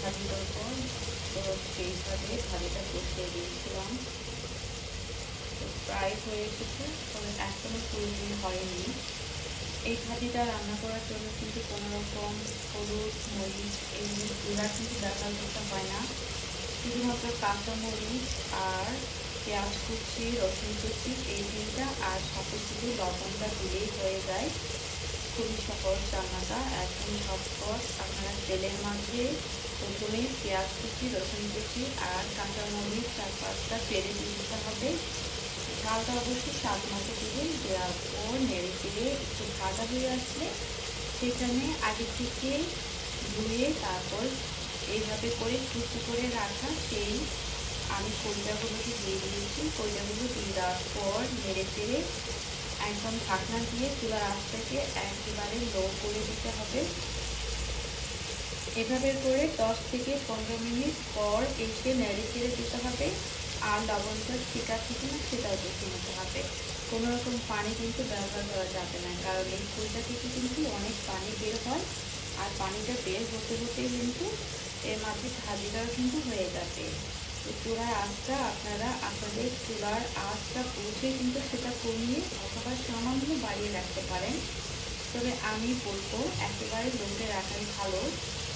ভাজি করব। তো সেইভাবে ভাজিটা বসিয়ে দিয়েছিলাম। তো প্রায় হয়ে এসেছে তবে এখনও পুরোপুরি হয়নি। এই ভাজিটা রান্না করার জন্য কিন্তু কোনো রকম হলুদ, মরিচ এগুলো কিন্তু ব্যবহার করতে হয় না। শুধুমাত্র কাঁচা মরিচ আর পেঁয়াজ কুচি, রসুন কুচি, এই তিনটা আর সাথে শুধু লবণটা দিলেই হয়ে যায়। খুবই সহজ রান্নাটা, একদম ঝটপট। আপনারা তেলের মাঝে প্রথমে পেঁয়াজ কুচি, রসুন কুচি আর কাঁচা মরিচ চার পাঁচটা তেলে দিতে হবে। ঝালটা অবশ্যই স্বাদ মতো দিবেন দেওয়ার পর নেড়ে চেড়ে একটু ভাজা হয়ে আসলে সেখানে আগে থেকে ধুয়ে তারপর এইভাবে করে কুচি করে রাখা সেই আমি কইলাগুলোকে দিয়ে দিয়েছি। কইলাগুলো দিয়ে দেওয়ার পর নেড়ে চেড়ে একদম ঢাকনা দিয়ে চুলার আঁচটাকে একেবারে লো করে দিতে হবে। এভাবে করে দশ থেকে পনেরো মিনিট পর এসে নেড়ে চেড়ে দিতে হবে আর লবণটা ঠিক আছে কিনা সেটাও দেখে নিতে হবে। কোনো রকম পানি কিন্তু ব্যবহার করা যাবে না, কারণ এই ফুলটা থেকে কিন্তু অনেক পানি বের হয় আর পানিটা বের হতে হতে কিন্তু এর মাঝে ভাজিটাও কিন্তু হয়ে যাবে। চুলার আঁচটা আপনারা আপনাদের চুলার আঁচটা বুঝে কিন্তু সেটা কমিয়ে অথবা সামান্য বাড়িয়ে রাখতে পারেন। তবে আমি বলব, একেবারে লোটে রাখাই ভালো।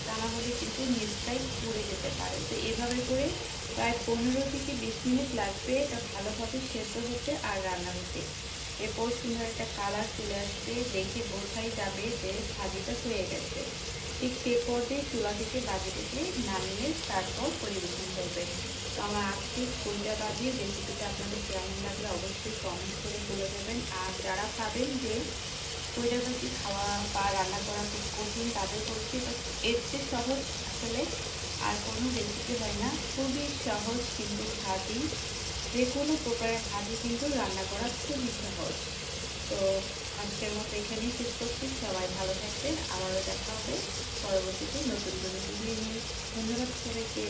তা না হলে কিন্তু নিচটাই পড়ে যেতে পারে। তো এভাবে করে প্রায় পনেরো থেকে বিশ মিনিট লাগবে এটা ভালোভাবে সেদ্ধ হতে আর রান্না হতে। এরপর সুন্দর একটা কালার চলে আসবে, দেখে বোঝাই যাবে যে ভাজিটা হয়ে গেছে। ঠিক সে পর্যায়ে চুলা থেকে বাজি থেকে নামিয়ে তারপর পরিবেশন করবে। তো আমার আজকে কইটা বাজিয়ে রেসিপিটা আপনাদের কেমন লাগলে অবশ্যই কমেন্ট করে বলে দেবেন। আর যারা ভাবেন যে কইটা বাজি খাওয়া বা কঠিন তাদের পক্ষে এর চেয়ে সহজ আসলে আর কোনো রেসিপি হয় না। খুবই সহজ কিন্তু ভাজি যে কোনো প্রকারের ভাজি কিন্তু রান্না করা খুবই সহজ। তো আজকের মতো এখানেই শেষ করছি। সবাই ভালো থাকবেন। আবারও দেখা হবে। পরবর্তীতে নতুন নতুন ভিডিও নিয়ে। ধন্যবাদ সবাইকে।